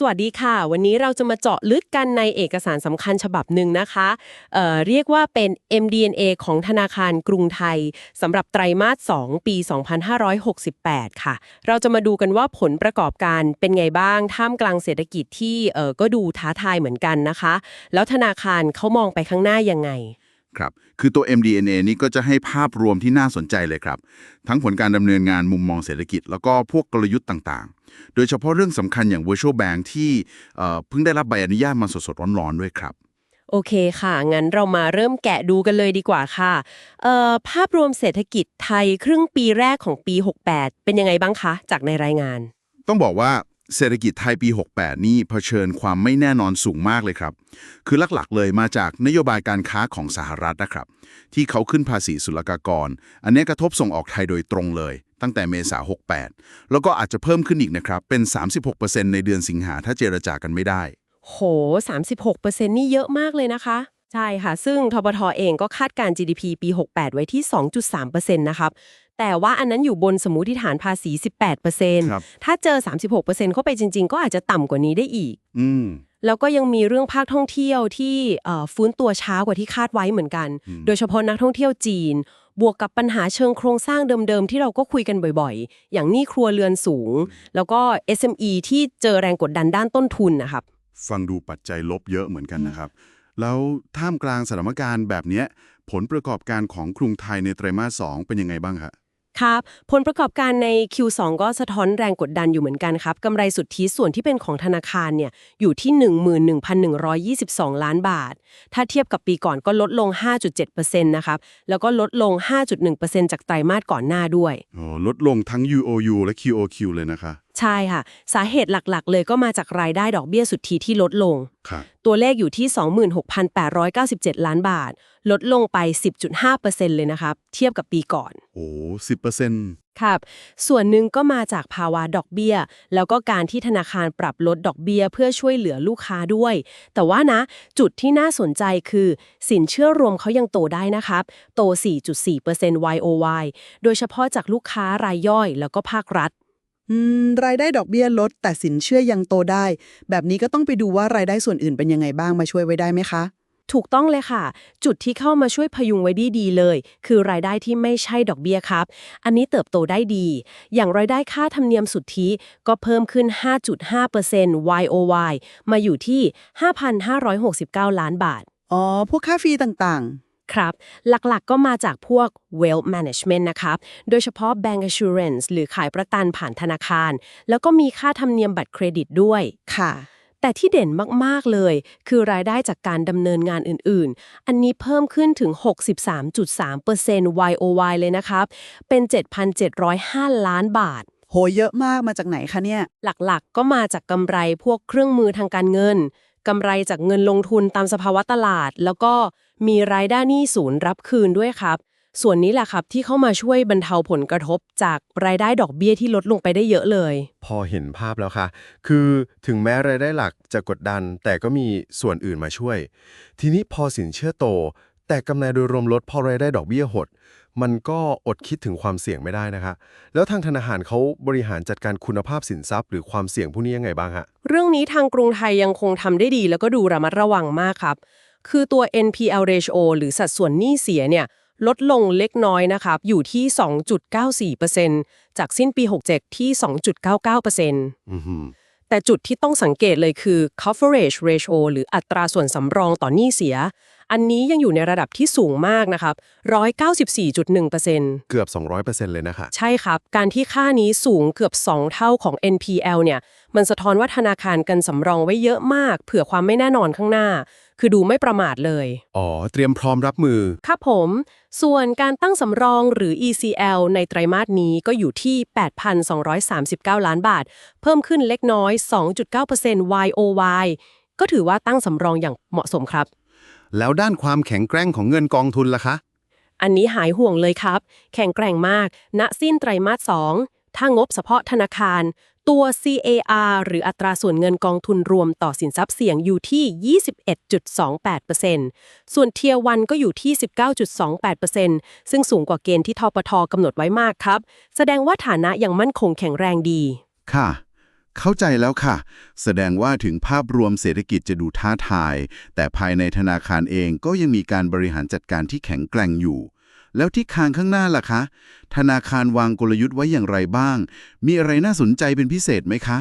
สวัสดีค่ะ วันนี้เราจะมาเจาะลึกกันในเอกสารสำคัญฉบับหนึ่งนะคะเเรียกว่าเป็น MDNA ของธนาคารกรุงไทยสำหรับไตรมาส 2 ปี 2568 ค่ะ เราจะมาดูกันว่าผลประกอบการเป็นไงบ้าง ท่ามกลางเศรษฐกิจที่ก็ดูท้าทายเหมือนกันนะคะ แล้วธนาคารเขามองไปข้างหน้ายังไง ครับ คือตัว MDNA นี่ก็จะให้ภาพรวมที่น่าสนใจเลยครับ ทั้งผลการดำเนินงานมุมมองเศรษฐกิจ แล้วก็พวกกลยุทธ์ต่างๆ โดยเฉพาะเรื่องสำคัญอย่าง Virtual Bank ที่เอ่อเพิ่งได้รับใบอนุญาตมาสดๆร้อนๆด้วยครับโอเคค่ะ งั้นเรามาเริ่มแกะดูกันเลยดีกว่าค่ะเอ่อภาพรวมเศรษฐกิจไทยครึ่งปีแรกของปี 68 เป็นยังไงบ้างคะ จากในรายงาน ต้องบอกว่า เศรษฐกิจไทยปี 68 นี่เผชิญความไม่แน่นอนสูงมากเลยครับ คือหลักๆ เลยมาจากนโยบายการค้าของสหรัฐนะครับ ที่เขาขึ้นภาษีศุลกากร อันนี้กระทบส่งออกไทยโดยตรงเลย ตั้งแต่เมษา68 แล้วก็อาจจะเพิ่มขึ้นอีกนะครับ เป็น 36%ในเดือนสิงหาถ้าเจรจากันไม่ได้ โห 36%นี่เยอะมากเลยนะคะใช่ค่ะ ซึ่งทบทเองก็คาดการ GDP ปี 68 ไว้ที่ 2.3%นะครับ แต่ว่าอันนั้นอยู่บนสมมุติฐานภาษี 18%ครับถ้าเจอ 36%เข้าไปจริง ๆ ก็อาจจะต่ำกว่านี้ได้อีกอืมแล้วก็ยังมีเรื่องภาคท่องเที่ยวที่เอ่อฟื้นตัวช้ากว่าที่คาดไว้เหมือนกันอืมโดยเฉพาะนักท่องเที่ยวจีน บวกกับปัญหาเชิงโครงสร้างเดิมๆ ที่เราก็คุยกันบ่อยๆ อย่างหนี้ครัวเรือนสูง แล้วก็ SME ที่เจอแรงกดดันด้านต้นทุนนะครับ ฟังดูปัจจัยลบเยอะเหมือนกันนะครับ แล้วท่ามกลางสถานการณ์แบบเนี้ยผลประกอบการของกรุงไทยในไตรมาส2เป็นยังไงบ้างครับ ครับผลประกอบการใน Q2 ก็สะท้อนแรงกดดันอยู่เหมือนกันครับกำไรสุทธิส่วนที่เป็นของธนาคารเนี่ยอยู่ที่ 11,122 ล้านบาทถ้าเทียบกับปีก่อนก็ลดลง 5.7%นะครับ แล้วก็ลดลง 5.1%จากไตรมาสก่อนหน้าด้วยอ๋ลดลงทั้ง UOU และ QOQ เลยนะคะ ใช่ค่ะ สาเหตุหลักๆ เลยก็มาจากรายได้ดอกเบี้ยสุทธิที่ลดลง ตัวเลขอยู่ที่ 26,897 ล้านบาท ลดลงไป 10.5%เลยนะครับ เทียบกับปีก่อน โอ้10% ครับ ส่วนหนึ่งก็มาจากภาวะดอกเบี้ย แล้วก็การที่ธนาคารปรับลดดอกเบี้ยเพื่อช่วยเหลือลูกค้าด้วย แต่ว่านะ จุดที่น่าสนใจคือ สินเชื่อรวมเขายังโตได้นะครับ โต 4.4% YOY โดยเฉพาะจากลูกค้ารายย่อยแล้วก็ภาครัฐรายได้ดอกเบี้ยลด แต่สินเชื่อยังโตได้ แบบนี้ก็ต้องไปดูว่ารายได้ส่วนอื่นเป็นยังไงบ้างมาช่วยไว้ได้ไหมคะ ถูกต้องเลยค่ะ จุดที่เข้ามาช่วยพยุงไว้ดีดีๆเลย คือรายได้ที่ไม่ใช่ดอกเบี้ยครับ อันนี้เติบโตได้ดี อย่างรายได้ค่าธรรมเนียมสุทธิก็เพิ่มขึ้น 5.5% YOY มาอยู่ที่ 5,569 ล้านบาท อ๋อ พวกค่าฟรีต่างครับ หลักๆก็มาจากพวก wealth management นะครับ โดยเฉพาะ bank assurance หรือขายประกันผ่านธนาคาร แล้วก็มีค่าธรรมเนียมบัตรเครดิตด้วยๆค่ะ แต่ที่เด่นมากๆเลย คือรายได้จากการดำเนินงานอื่นๆ อันนี้เพิ่มขึ้นถึง 63.3% YOY เลยนะครับ เป็น 7,705 ล้านบาท โหเยอะมากมาจากไหนคะเนี่ย หลักๆก็มาจากกำไรพวกเครื่องมือทางการเงินกำไรจากเงินลงทุนตามสภาวะตลาด แล้วก็มีรายได้หนี้ศูนย์รับคืนด้วยครับ ส่วนนี้แหละครับที่เข้ามาช่วยบรรเทาผลกระทบจากรายได้ดอกเบี้ยที่ลดลงไปได้เยอะเลย พอเห็นภาพแล้วค่ะ คือถึงแม้รายได้หลักจะกดดัน แต่ก็มีส่วนอื่นมาช่วย ทีนี้พอสินเชื่อโต แต่กำไรโดยรวมลดพอรายได้ดอกเบี้ยหด มันก็อดคิดถึงความเสี่ยงไม่ได้นะคะ แล้วทางธนาคารเขาบริหารจัดการคุณภาพสินทรัพย์ หรือความเสี่ยงพวกนี้ยังไงบ้างฮะ เรื่องนี้ทางกรุงไทยยังคงทำได้ดีแล้วก็ดูระมัดระวังมากครับ คือตัว NPL ratio หรือสัดส่วนหนี้เสียเนี่ย ลดลงเล็กน้อยนะครับอยู่ที่ 2.94%จากสิ้นปี 67 ที่ 2.99%อือหือแต่จุดที่ต้องสังเกตเลยคือ coverage ratio หรืออัตราส่วนสำรองต่อหนี้เสีย อันนี้ยังอยู่ในระดับที่สูงมากนะครับ 194.1%เกือบ 200%เลยนะคะ ใช่ครับ การที่ค่านี้สูงเกือบ 2 เท่าของ NPL เนี่ย มันสะท้อนว่าธนาคารกันสำรองไว้เยอะมาก เผื่อความไม่แน่นอนข้างหน้า คือดูไม่ประมาทเลย อ๋อ เตรียมพร้อมรับมือ ครับผม ส่วนการตั้งสำรองหรือ ECL ในไตรมาสนี้ก็อยู่ที่ 8,239 ล้านบาท เพิ่มขึ้นเล็กน้อย 2.9% YOY ก็ถือว่าตั้งสำรองอย่างเหมาะสมครับ แล้วด้านความแข็งแกร่งของเงินกองทุนล่ะคะ อันนี้หายห่วงเลยครับ แข็งแกร่งมาก ณ สิ้นไตรมาส2ถ้างบเฉพาะธนาคาร ตัว CAR หรืออัตราส่วนเงินกองทุนรวมต่อสินทรัพย์เสี่ยงอยู่ที่ 21.28%ส่วนเทียวันก็อยู่ที่ 19.28%ซึ่งสูงกว่าเกณฑ์ที่ทปทกำหนดไว้มากครับ แสดงว่าฐานะยังมั่นคงแข็งแรงดี ค่ะ เข้าใจแล้วค่ะ แสดงว่าถึงภาพรวมเศรษฐกิจจะดูท้าทาย แต่ภายในธนาคารเองก็ยังมีการบริหารจัดการที่แข็งแกร่งอยู่ แล้วที่คางข้างหน้าล่ะคะ ธนาคารวางกลยุทธ์ไว้อย่างไรบ้าง มีอะไรน่าสนใจเป็นพิเศษไหมคะ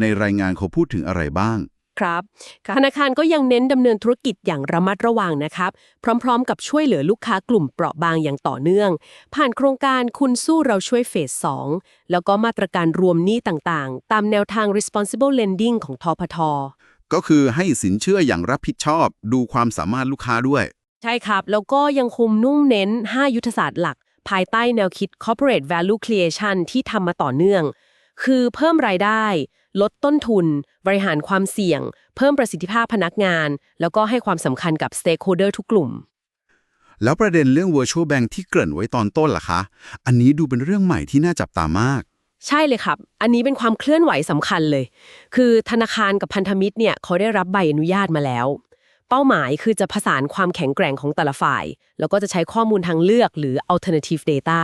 ในรายงานเขาพูดถึงอะไรบ้าง ครับธนาคารก็ยังเน้นดำเนินธุรกิจอย่างระมัดระวังนะครับ พร้อมๆ กับช่วยเหลือลูกค้ากลุ่มเปราะบางอย่างต่อเนื่อง ผ่านโครงการคุณสู้เราช่วยเฟส 2 แล้วก็มาตรการรวมหนี้ต่างๆ ตามแนวทาง responsible lending ของทพทก็คือให้สินเชื่ออย่างรับผิดชอบ ดูความสามารถลูกค้าด้วย ใช่ครับ แล้วก็ยังคงนุ่งเน้น 5 ยุทธศาสตร์หลัก ภายใต้แนวคิด corporate value creation ที่ทำมาต่อเนื่อง คือเพิ่มรายได้ ลดต้นทุน บริหารความเสี่ยง เพิ่มประสิทธิภาพพนักงาน แล้วก็ให้ความสำคัญกับ stakeholder ทุกกลุ่ม แล้วประเด็นเรื่อง virtual bank ที่เกริ่นไว้ตอนต้นล่ะคะ อันนี้ดูเป็นเรื่องใหม่ที่น่าจับตามากใช่เลยครับ อันนี้เป็นความเคลื่อนไหวสำคัญเลย คือธนาคารกับพันธมิตรเนี่ยเขาได้รับใบอนุญาตมาแล้ว เป้าหมายคือจะผสานความแข็งแกร่งของแต่ละฝ่าย แล้วก็จะใช้ข้อมูลทางเลือกหรือ alternative data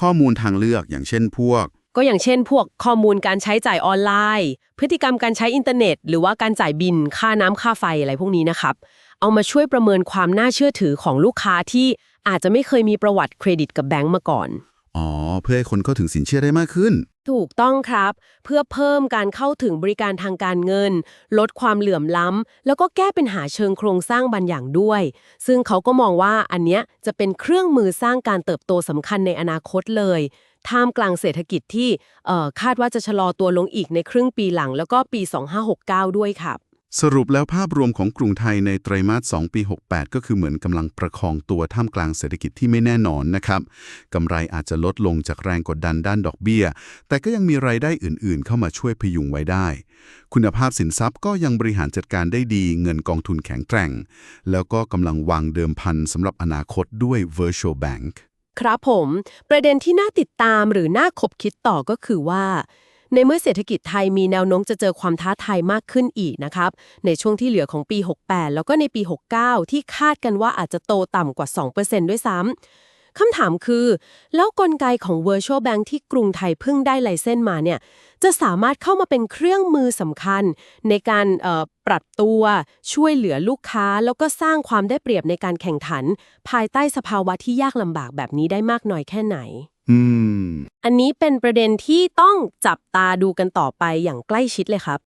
ข้อมูลทางเลือกอย่างเช่นพวก ก็อย่างเช่น พวกข้อมูลการใช้จ่ายออนไลน์ พฤติกรรมการใช้อินเทอร์เน็ต หรือว่าการจ่ายบินค่าน้ำค่าไฟอะไรพวกนี้นะครับ เอามาช่วยประเมินความน่าเชื่อถือของลูกค้าที่อาจจะไม่เคยมีประวัติเครดิตกับแบงก์มาก่อน อ๋อ เพื่อให้คนเข้าถึงสินเชื่อได้มากขึ้น ถูกต้องครับ เพื่อเพิ่มการเข้าถึงบริการทางการเงิน ลดความเหลื่อมล้ำ แล้วก็แก้ปัญหาเชิงโครงสร้างบางอย่างด้วย ซึ่งเขาก็มองว่าอันเนี้ยจะเป็นเครื่องมือสร้างการเติบโตสำคัญในอนาคตเลย ท่ามกลางเศรษฐกิจที่เอ่อคาดว่าจะชะลอตัวลงอีกในครึ่งปีหลัง แล้วก็ปี 2569 ด้วยครับ สรุปแล้วภาพรวมของกรุงไทยในไตรมาส 2 ปี 68 ก็คือเหมือนกำลังประคองตัวท่ามกลางเศรษฐกิจที่ไม่แน่นอนนะครับกำไรอาจจะลดลงจากแรงกดดันด้านดอกเบี้ย แต่ก็ยังมีรายได้อื่นๆ เข้ามาช่วยพยุงไว้ได้ คุณภาพสินทรัพย์ก็ยังบริหารจัดการได้ดี เงินกองทุนแข็งแกร่ง แล้วก็กำลังวางเดิมพันสำหรับอนาคตด้วย virtual bank ครับผม ประเด็นที่น่าติดตามหรือน่าคบคิดต่อก็คือว่า ในเมื่อเศรษฐกิจไทยมีแนวโน้มจะเจอความท้าทายมากขึ้นอีกนะครับ ในช่วงที่เหลือของปี 68 แล้วก็ในปี 69 ที่คาดกันว่าอาจจะโตต่ำกว่า 2%ด้วยซ้ำคำถามคือ แล้วกลไกของ Virtual Bank ที่กรุงไทยเพิ่งได้ไลเซนมาเนี่ย จะสามารถเข้ามาเป็นเครื่องมือสำคัญ ในการปรับตัวช่วยเหลือลูกค้า แล้วก็สร้างความได้เปรียบในการแข่งขัน ภายใต้สภาวะที่ยากลำบากแบบนี้ได้มากน้อยแค่ไหน อืม อันนี้เป็นประเด็นที่ต้องจับตาดูกันต่อไปอย่างใกล้ชิดเลยครับ